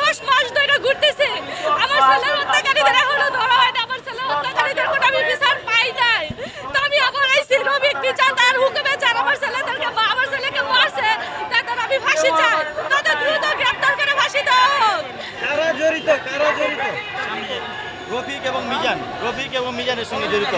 দশ মাস ধরে ঘুরতেছি আমার ছেলের হত্যাকারীদের আমার ছেলের বিচার পাই নাই তো আমি বিচার তার হুকুমে চান আমার ছেলেদেরকে আমার ছেলেকে মারছে, তাদের আমি ফাঁসি চাই। তাদের দ্রুত রফিক এবং মিজান। রফিক এবং মিজানের সঙ্গে জড়িত।